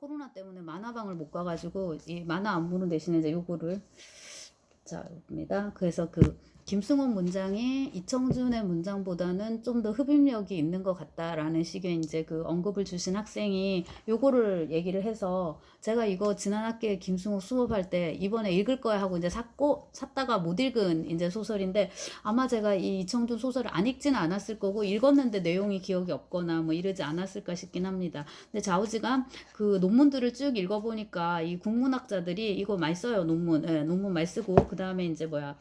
코로나 때문에 만화방을 못 가가지고 이 만화 안무는 대신에 이제 요거를 자 봅니다. 그래서 그 김승원 문장이 이청준의 문장보다는 좀 더 흡입력이 있는 것 같다라는 식의 이제 그 언급을 주신 학생이 요거를 얘기를 해서 제가 이거 지난 학기에 김승호 수업할 때 이번에 읽을 거야 하고 이제 샀고 샀다가 못 읽은 이제 소설인데 아마 제가 이 이청준 소설을 안 읽지는 않았을 거고 읽었는데 내용이 기억이 없거나 뭐 이러지 않았을까 싶긴 합니다. 근데 좌우지간 그 논문들을 쭉 읽어보니까 이 국문학자들이 이거 많이 써요 논문, 예, 논문 많이 쓰고 그 다음에 이제 뭐야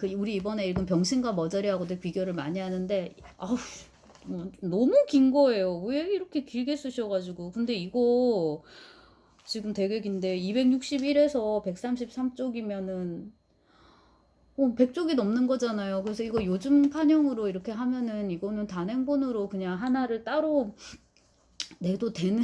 그 우리 이번에 읽은 병신과 머저리하고도 비교를 많이 하는데 아우 뭐 너무 긴 거예요. 왜 이렇게 길게 쓰셔가지고 근데 이거 지금 되게 긴데 261에서 133쪽이면은 어, 100쪽이 넘는 거잖아요. 그래서 이거 요즘 판형으로 이렇게 하면은 이거는 단행본으로 그냥 하나를 따로 내도 되는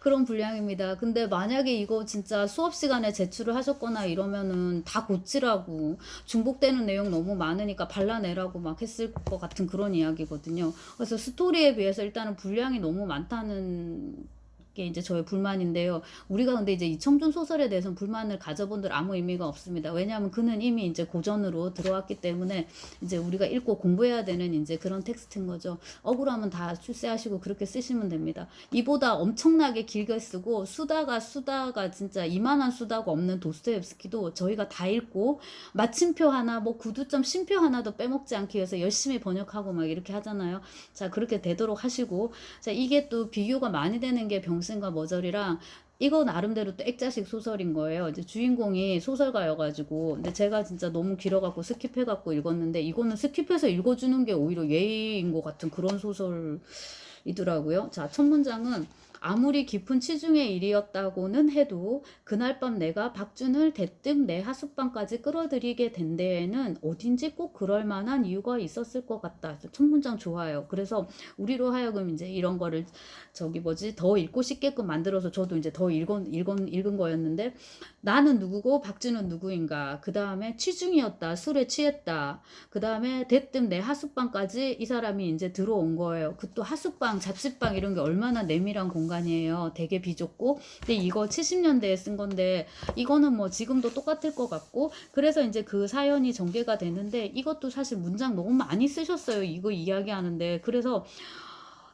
그런 분량입니다. 근데 만약에 이거 진짜 수업 시간에 제출을 하셨거나 이러면은 다 고치라고 중복되는 내용 너무 많으니까 발라내라고 막 했을 것 같은 그런 이야기거든요. 그래서 스토리에 비해서 일단은 분량이 너무 많다는 게 이제 저의 불만인데요. 우리가 근데 이제 이청준 소설에 대해서는 불만을 가져본들 아무 의미가 없습니다. 왜냐하면 그는 이미 이제 고전으로 들어왔기 때문에 이제 우리가 읽고 공부해야 되는 이제 그런 텍스트인 거죠. 억울하면 다 출세하시고 그렇게 쓰시면 됩니다. 이보다 엄청나게 길게 쓰고 수다가 수다가 진짜 이만한 수다가 없는 도스토옙스키도 저희가 다 읽고 마침표 하나 뭐 구두점 쉼표 하나도 빼먹지 않기 위해서 열심히 번역하고 막 이렇게 하잖아요. 자 그렇게 되도록 하시고 자 이게 또 비교가 많이 되는 게 병 신과 머저리랑 이거 나름대로 또 액자식 소설인 거예요. 이제 주인공이 소설가여가지고 근데 제가 진짜 너무 길어갖고 스킵해갖고 읽었는데 이거는 스킵해서 읽어주는 게 오히려 예의인 것 같은 그런 소설이더라고요. 자 첫 문장은 아무리 깊은 치중의 일이었다고는 해도 그날 밤 내가 박준을 대뜸 내 하숙방까지 끌어들이게 된 데에는 어딘지 꼭 그럴 만한 이유가 있었을 것 같다. 첫 문장 좋아요. 그래서 우리로 하여금 이제 이런 거를 저기 뭐지 더 읽고 싶게끔 만들어서 저도 이제 더 읽은 읽은 읽은 거였는데 나는 누구고 박준은 누구인가. 그 다음에 취중이었다. 술에 취했다. 그 다음에 대뜸 내 하숙방까지 이 사람이 이제 들어온 거예요. 그 또 하숙방, 자취방 이런 게 얼마나 내밀한 공간 이에요. 되게 비좁고. 근데 이거 70년대에 쓴 건데 이거는 뭐 지금도 똑같을 것 같고 그래서 이제 그 사연이 전개가 되는데 이것도 사실 문장 너무 많이 쓰셨어요. 이거 이야기하는데 그래서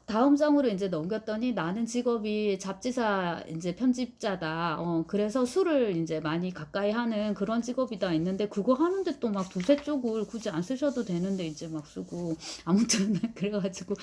다음 장으로 이제 넘겼더니 나는 직업이 잡지사 이제 편집자다. 어, 그래서 술을 이제 많이 가까이 하는 그런 직업이다 있는데 그거 하는데 또 막 두세 쪽을 굳이 안 쓰셔도 되는데 이제 막 쓰고 아무튼 그래가지고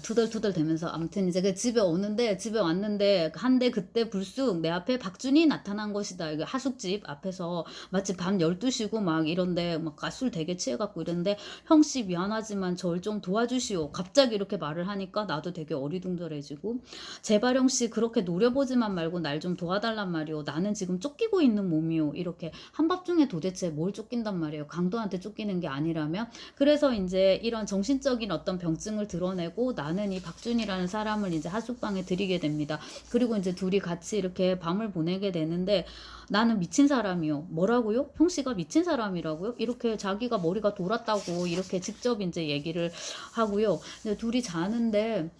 투덜투덜 되면서 아무튼 이제 그 집에 오는데 집에 왔는데 한데 그때 불쑥 내 앞에 박준이 나타난 것이다. 이게 하숙집 앞에서 마치 밤 12시고 막 이런데 막술 되게 취해 갖고 이런데 형씨 미안하지만 절 좀 도와주시오. 갑자기 이렇게 말을 하니까 나도 되게 어리둥절해지고 제발 형씨 그렇게 노려보지만 말고 날 좀 도와달란 말이오. 나는 지금 쫓기고 있는 몸이오. 이렇게 한밤중에 도대체 뭘 쫓긴단 말이에요. 강도한테 쫓기는 게 아니라면 그래서 이제 이런 정신적인 어떤 병증을 드러내고 나는 이 박준이라는 사람을 이제 하숙방에 들이게 됩니다. 그리고 이제 둘이 같이 이렇게 밤을 보내게 되는데 나는 미친 사람이요. 뭐라고요? 형씨가 미친 사람이라고요? 이렇게 자기가 머리가 돌았다고 이렇게 직접 이제 얘기를 하고요. 근데 둘이 자는데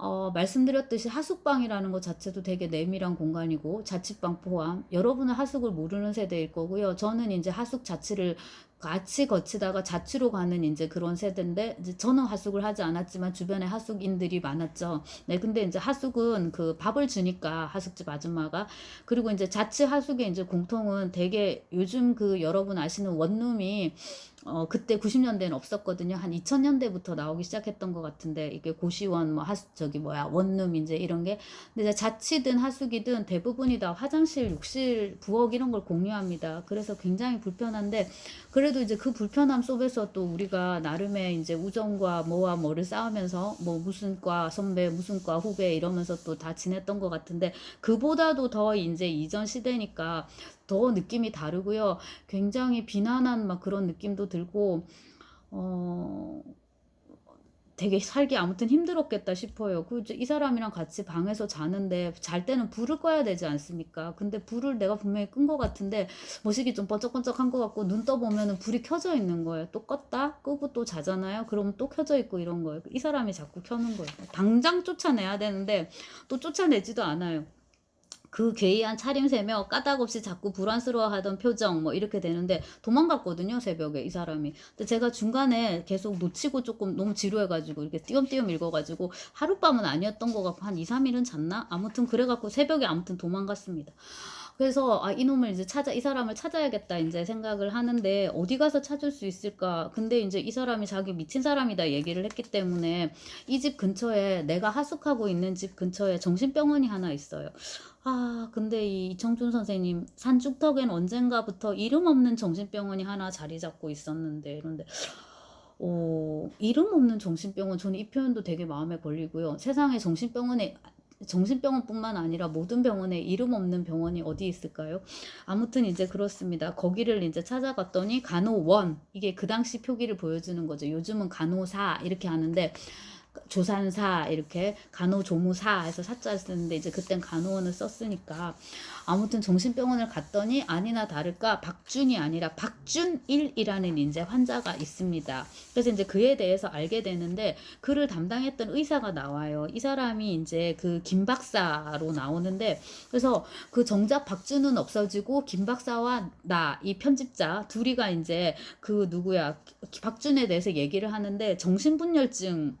어, 말씀드렸듯이 하숙방이라는 것 자체도 되게 내밀한 공간이고 자취방 포함 여러분은 하숙을 모르는 세대일 거고요. 저는 이제 하숙 자취를 같이 거치다가 자취로 가는 이제 그런 세대인데 이제 저는 하숙을 하지 않았지만 주변에 하숙인들이 많았죠. 네, 근데 이제 하숙은 그 밥을 주니까 하숙집 아줌마가 그리고 이제 자취 하숙의 이제 공통은 되게 요즘 그 여러분 아시는 원룸이 어 그때 90년대는 없었거든요. 한 2000년대부터 나오기 시작했던 것 같은데 이게 고시원 뭐 하수 저기 뭐야 원룸 이제 이런 게 근데 자취든 하숙이든 대부분이 다 화장실, 욕실, 부엌 이런 걸 공유합니다. 그래서 굉장히 불편한데 그래 도 이제 그 불편함 속에서 또 우리가 나름의 이제 우정과 뭐와 뭐를 쌓으면서 뭐 무슨 과 선배, 무슨 과 후배 이러면서 또 다 지냈던 것 같은데 그보다도 더 이제 이전 시대니까 더 느낌이 다르고요. 굉장히 비난한 막 그런 느낌도 들고 어 되게 살기 아무튼 힘들었겠다 싶어요. 그 이 사람이랑 같이 방에서 자는데 잘 때는 불을 꺼야 되지 않습니까? 근데 불을 내가 분명히 끈 것 같은데 모식이 좀 번쩍번쩍한 것 같고 눈 떠보면은 불이 켜져 있는 거예요. 또 껐다 끄고 또 자잖아요. 그러면 또 켜져 있고 이런 거예요. 이 사람이 자꾸 켜는 거예요. 당장 쫓아내야 되는데 또 쫓아내지도 않아요. 그 괴이한 차림새며 까닭없이 자꾸 불안스러워하던 표정 뭐 이렇게 되는데 도망갔거든요 새벽에 이 사람이. 근데 제가 중간에 계속 놓치고 조금 너무 지루해가지고 이렇게 띄엄띄엄 읽어가지고 하룻밤은 아니었던 거 같고 한 2, 3일은 잤나? 아무튼 그래갖고 새벽에 아무튼 도망갔습니다. 그래서 아 이놈을 이제 찾아 이 사람을 찾아야겠다 이제 생각을 하는데 어디 가서 찾을 수 있을까? 근데 이제 이 사람이 자기 미친 사람이다 얘기를 했기 때문에 이 집 근처에 내가 하숙하고 있는 집 근처에 정신병원이 하나 있어요 아, 근데 이 이청준 선생님 산중턱엔 언젠가부터 이름 없는 정신병원이 하나 자리 잡고 있었는데 그런데 어, 이름 없는 정신병원 저는 이 표현도 되게 마음에 걸리고요. 세상에 정신병원에 정신병원뿐만 아니라 모든 병원에 이름 없는 병원이 어디 있을까요? 아무튼 이제 그렇습니다. 거기를 이제 찾아갔더니 간호원 이게 그 당시 표기를 보여주는 거죠. 요즘은 간호사 이렇게 하는데 조산사 이렇게 간호조무사 해서 사자를 쓰는데 이제 그땐 간호원을 썼으니까 아무튼 정신병원을 갔더니 아니나 다를까 박준이 아니라 박준일이라는 이제 환자가 있습니다. 그래서 이제 그에 대해서 알게 되는데 그를 담당했던 의사가 나와요. 이 사람이 이제 그 김 박사로 나오는데 그래서 그 정작 박준은 없어지고 김 박사와 나 이 편집자 둘이가 이제 그 누구야 박준에 대해서 얘기를 하는데 정신분열증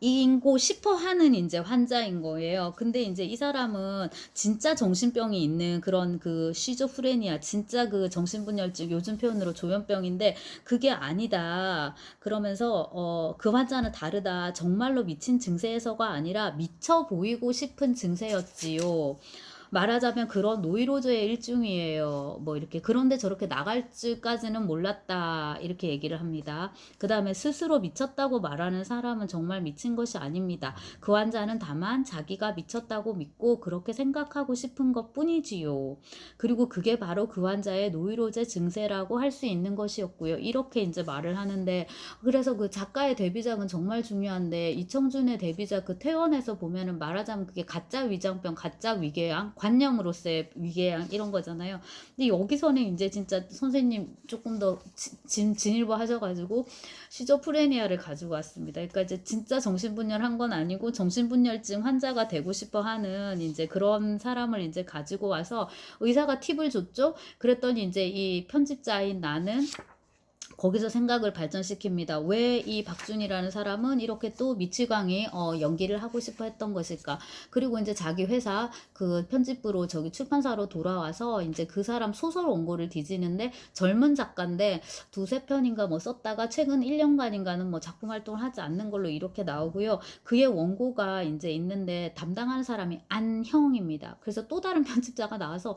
인고 싶어 하는 이제 환자인 거예요. 근데 이제 이 사람은 진짜 정신병이 있는 그런 그 시조프레니아, 진짜 그 정신분열증, 요즘 표현으로 조현병인데 그게 아니다. 그러면서 어, 그 환자는 다르다. 정말로 미친 증세에서가 아니라 미쳐 보이고 싶은 증세였지요. 말하자면 그런 노이로제의 일종이에요. 뭐 이렇게 그런데 저렇게 나갈 줄까지는 몰랐다 이렇게 얘기를 합니다. 그 다음에 스스로 미쳤다고 말하는 사람은 정말 미친 것이 아닙니다. 그 환자는 다만 자기가 미쳤다고 믿고 그렇게 생각하고 싶은 것 뿐이지요. 그리고 그게 바로 그 환자의 노이로제 증세라고 할 수 있는 것이었고요. 이렇게 이제 말을 하는데 그래서 그 작가의 데뷔작은 정말 중요한데 이청준의 데뷔작 그 퇴원에서 보면은 말하자면 그게 가짜 위장병, 가짜 위궤양, 관념으로서의 위궤양 이런 거잖아요. 근데 여기서는 이제 진짜 선생님 조금 더 진, 진일보 하셔가지고 시조프레니아를 가지고 왔습니다. 그러니까 이제 진짜 정신분열 한 건 아니고 정신분열증 환자가 되고 싶어 하는 이제 그런 사람을 이제 가지고 와서 의사가 팁을 줬죠. 그랬더니 이제 이 편집자인 나는 거기서 생각을 발전시킵니다. 왜 이 박준이라는 사람은 이렇게 또 미치광이 어, 연기를 하고 싶어 했던 것일까? 그리고 이제 자기 회사 그 편집부로 저기 출판사로 돌아와서 이제 그 사람 소설 원고를 뒤지는데 젊은 작가인데 두세 편인가 뭐 썼다가 최근 1년간인가는 뭐 작품 활동을 하지 않는 걸로 이렇게 나오고요. 그의 원고가 이제 있는데 담당하는 사람이 안형입니다. 그래서 또 다른 편집자가 나와서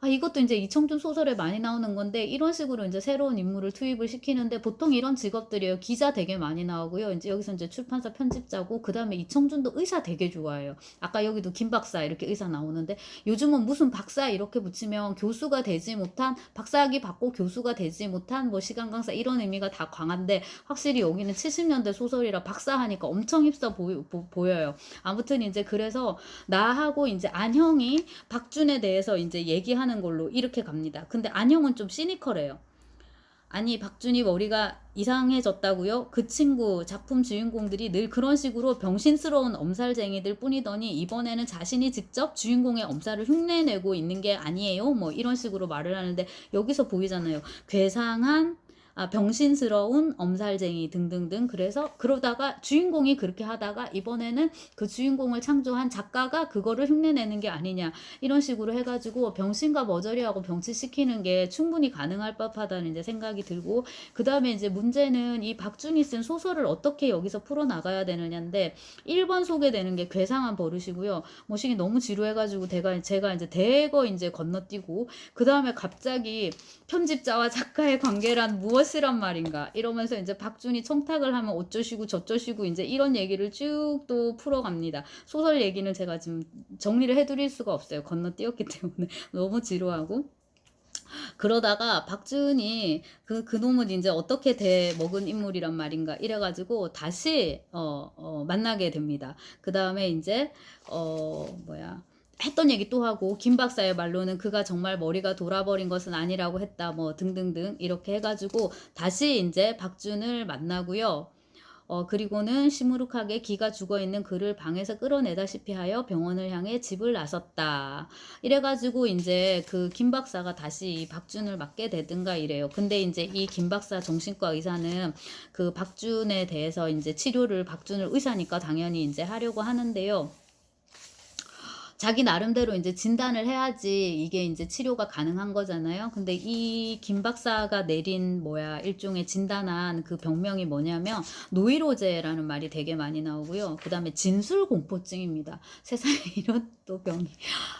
아, 이것도 이제 이청준 소설에 많이 나오는 건데 이런 식으로 이제 새로운 인물을 투입을 시키는데 보통 이런 직업들이에요. 기자 되게 많이 나오고요. 이제 여기서 이제 출판사 편집자고 그다음에 이청준도 의사 되게 좋아해요. 아까 여기도 김 박사 이렇게 의사 나오는데 요즘은 무슨 박사 이렇게 붙이면 교수가 되지 못한 박사학위 받고 교수가 되지 못한 뭐 시간 강사 이런 의미가 다 강한데 확실히 여기는 70년대 소설이라 박사 하니까 엄청 휩싸 보여, 보, 보여요. 아무튼 이제 그래서 나하고 이제 안형이 박준에 대해서 이제 얘기하는 하는 걸로 이렇게 갑니다. 근데 안형은 좀 시니컬해요. 아니 박준이 머리가 이상해졌다고요? 그 친구 작품 주인공들이 늘 그런 식으로 병신스러운 엄살쟁이들 뿐이더니 이번에는 자신이 직접 주인공의 엄살을 흉내내고 있는 게 아니에요? 뭐 이런 식으로 말을 하는데 여기서 보이잖아요. 괴상한 아, 병신스러운 엄살쟁이 등등등. 그래서 그러다가 주인공이 그렇게 하다가 이번에는 그 주인공을 창조한 작가가 그거를 흉내내는 게 아니냐 이런 식으로 해가지고 병신과 머저리하고 병치시키는 게 충분히 가능할 법하다는 이제 생각이 들고 그 다음에 이제 문제는 이 박준이 쓴 소설을 어떻게 여기서 풀어나가야 되느냐인데 1번 소개되는 게 괴상한 버릇이고요. 모식이 너무 지루해가지고 제가 제가 이제 대거 이제 건너뛰고 그 다음에 갑자기 편집자와 작가의 관계란 무엇 무엇이란 말인가 이러면서 이제 박준이 청탁을 하면 어쩌시고 저쩌시고 이제 이런 얘기를 쭉 또 풀어갑니다. 소설 얘기는 제가 지금 정리를 해드릴 수가 없어요. 건너뛰었기 때문에 너무 지루하고 그러다가 박준이 그 그놈은 이제 어떻게 돼 먹은 인물이란 말인가 이래가지고 다시 어, 어 만나게 됩니다. 그 다음에 이제 어 뭐야 했던 얘기 또 하고 김 박사의 말로는 그가 정말 머리가 돌아버린 것은 아니라고 했다 뭐 등등등 이렇게 해가지고 다시 이제 박준을 만나고요. 어, 그리고는 시무룩하게 기가 죽어 있는 그를 방에서 끌어내다시피 하여 병원을 향해 집을 나섰다. 이래가지고 이제 그 김 박사가 다시 이 박준을 맡게 되든가 이래요. 근데 이제 이 김 박사 정신과 의사는 그 박준에 대해서 이제 치료를 박준을 의사니까 당연히 이제 하려고 하는데요. 자기 나름대로 이제 진단을 해야지 이게 이제 치료가 가능한 거잖아요. 근데 이 김 박사가 내린 뭐야 일종의 진단한 그 병명이 뭐냐면 노이로제라는 말이 되게 많이 나오고요. 그 다음에 진술 공포증입니다. 세상에 이런 또 병이.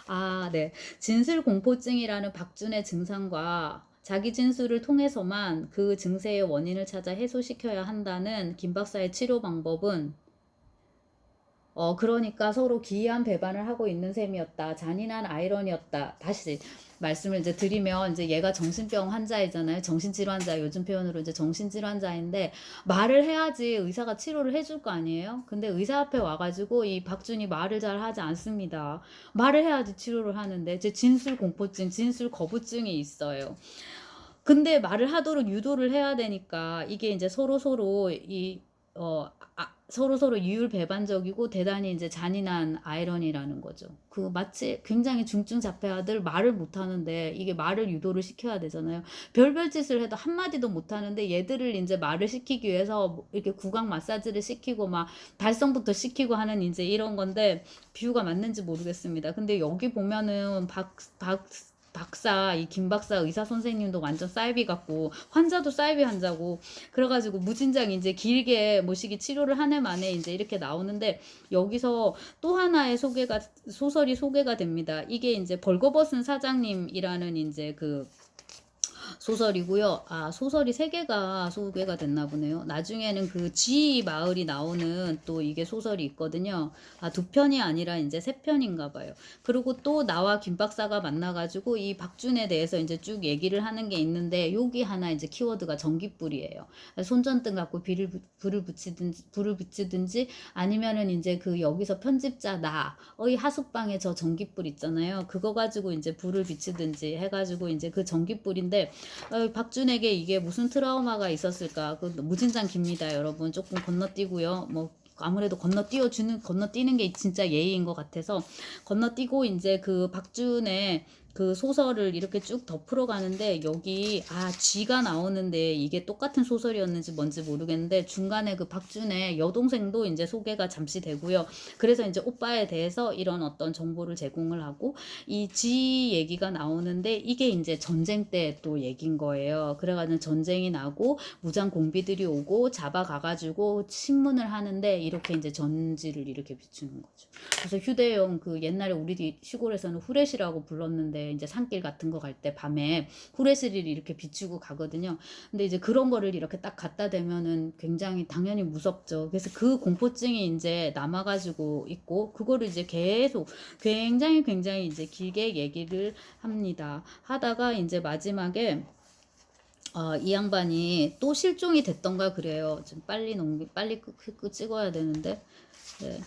아, 네. 진술 공포증이라는 박준의 증상과 자기 진술을 통해서만 그 증세의 원인을 찾아 해소시켜야 한다는 김 박사의 치료 방법은 어, 그러니까 서로 기이한 배반을 하고 있는 셈이었다. 잔인한 아이러니였다. 다시 말씀을 이제 드리면 이제 얘가 정신병 환자이잖아요. 정신질환자 요즘 표현으로 이제 정신질환자인데 말을 해야지 의사가 치료를 해줄 거 아니에요. 근데 의사 앞에 와가지고 이 박준이 말을 잘 하지 않습니다. 말을 해야지 치료를 하는데 이제 진술 공포증, 진술 거부증이 있어요. 근데 말을 하도록 유도를 해야 되니까 이게 이제 서로 서로 이 어, 아, 서로 서로 유율배반적이고 대단히 이제 잔인한 아이러니라는 거죠. 그 마치 굉장히 중증 자폐아들 말을 못 하는데 이게 말을 유도를 시켜야 되잖아요. 별별 짓을 해도 한 마디도 못 하는데 얘들을 이제 말을 시키기 위해서 뭐 이렇게 구강 마사지를 시키고 막 발성부터 시키고 하는 이제 이런 건데 비유가 맞는지 모르겠습니다. 근데 여기 보면은 박 박 박사 이 김 박사 의사 선생님도 완전 사이비 같고 환자도 사이비 환자고 그래가지고 무진장 이제 길게 모시기 치료를 한 해 만에 이제 이렇게 나오는데 여기서 또 하나의 소개가 소설이 소개가 됩니다. 이게 이제 벌거벗은 사장님이라는 이제 그 소설이고요. 아, 소설이 세 개가 소개가 됐나 보네요. 나중에는 그 G 마을이 나오는 또 이게 소설이 있거든요. 아, 두 편이 아니라 이제 세 편인가 봐요. 그리고 또 나와 김 박사가 만나가지고 이 박준에 대해서 이제 쭉 얘기를 하는 게 있는데 여기 하나 이제 키워드가 전기불이에요. 손전등 갖고 비를, 불을 붙이든지, 불을 붙이든지 아니면은 이제 그 여기서 편집자 나의 하숙방에 저 전기불 있잖아요. 그거 가지고 이제 불을 비치든지 해가지고 이제 그 전기불인데 어, 박준에게 이게 무슨 트라우마가 있었을까? 그 무진장 깁니다, 여러분. 조금 건너뛰고요. 뭐 아무래도 건너뛰어 주는 건너뛰는 게 진짜 예의인 것 같아서 건너뛰고 이제 그 박준의 그 소설을 이렇게 쭉 덮으러 가는데 여기 아 쥐가 나오는데 이게 똑같은 소설이었는지 뭔지 모르겠는데 중간에 그 박준의 여동생도 이제 소개가 잠시 되고요. 그래서 이제 오빠에 대해서 이런 어떤 정보를 제공을 하고 이 쥐 얘기가 나오는데 이게 이제 전쟁 때 또 얘긴 거예요. 그래가지고 전쟁이 나고 무장 공비들이 오고 잡아가가지고 신문을 하는데 이렇게 이제 전지를 이렇게 비추는 거죠. 그래서 휴대용 그 옛날에 우리 시골에서는 후레시라고 불렀는데 이제 산길 같은 거 갈 때 밤에 후레시를 이렇게 비추고 가거든요. 근데 이제 그런 거를 이렇게 딱 갖다 대면은 굉장히 당연히 무섭죠. 그래서 그 공포증이 이제 남아가지고 있고 그거를 이제 계속 굉장히 굉장히 이제 길게 얘기를 합니다. 하다가 이제 마지막에 어, 이 양반이 또 실종이 됐던가 그래요. 좀 빨리 넘기, 빨리 끄, 끄, 찍어야 되는데. 네.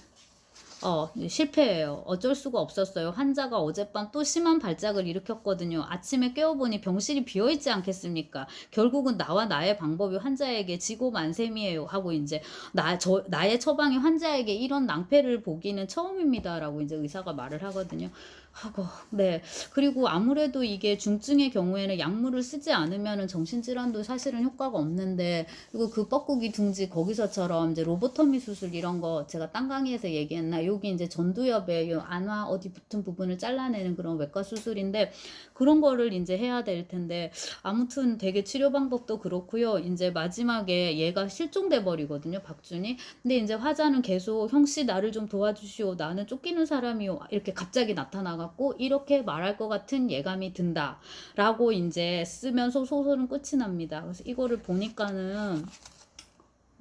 어, 실패해요. 어쩔 수가 없었어요. 환자가 어젯밤 또 심한 발작을 일으켰거든요. 아침에 깨어보니 병실이 비어있지 않겠습니까? 결국은 나와 나의 방법이 환자에게 지고 만 셈이에요. 하고 이제 나, 저, 나의 처방이 환자에게 이런 낭패를 보기는 처음입니다라고 이제 의사가 말을 하거든요. 하고 네. 그리고 아무래도 이게 중증의 경우에는 약물을 쓰지 않으면은 정신질환도 사실은 효과가 없는데 그리고 그 뻐꾸기 둥지 거기서처럼 이제 로보토미 수술 이런 거 제가 딴 강의에서 얘기했나? 여기 이제 전두엽에 요 안화 어디 붙은 부분을 잘라내는 그런 외과 수술인데 그런 거를 이제 해야 될 텐데 아무튼 되게 치료 방법도 그렇고요. 이제 마지막에 얘가 실종돼 버리거든요 박준이. 근데 이제 화자는 계속 형 씨 나를 좀 도와주시오. 나는 쫓기는 사람이요 이렇게 갑자기 나타나가 갖고 이렇게 말할 것 같은 예감이 든다 라고 이제 쓰면서 소설은 끝이 납니다. 그래서 이거를 보니까는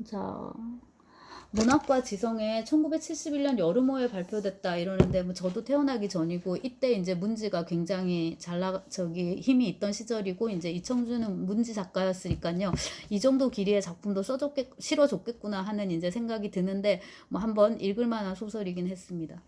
자 문학과 지성에 1971년 여름호에 발표됐다 이러는데 뭐 저도 태어나기 전이고 이때 이제 문지가 굉장히 잘나 저기 힘이 있던 시절이고 이제 이청준은 문지 작가였으니까요 이 정도 길이의 작품도 써줬겠 실어줬겠구나 하는 이제 생각이 드는데 뭐 한번 읽을 만한 소설이긴 했습니다.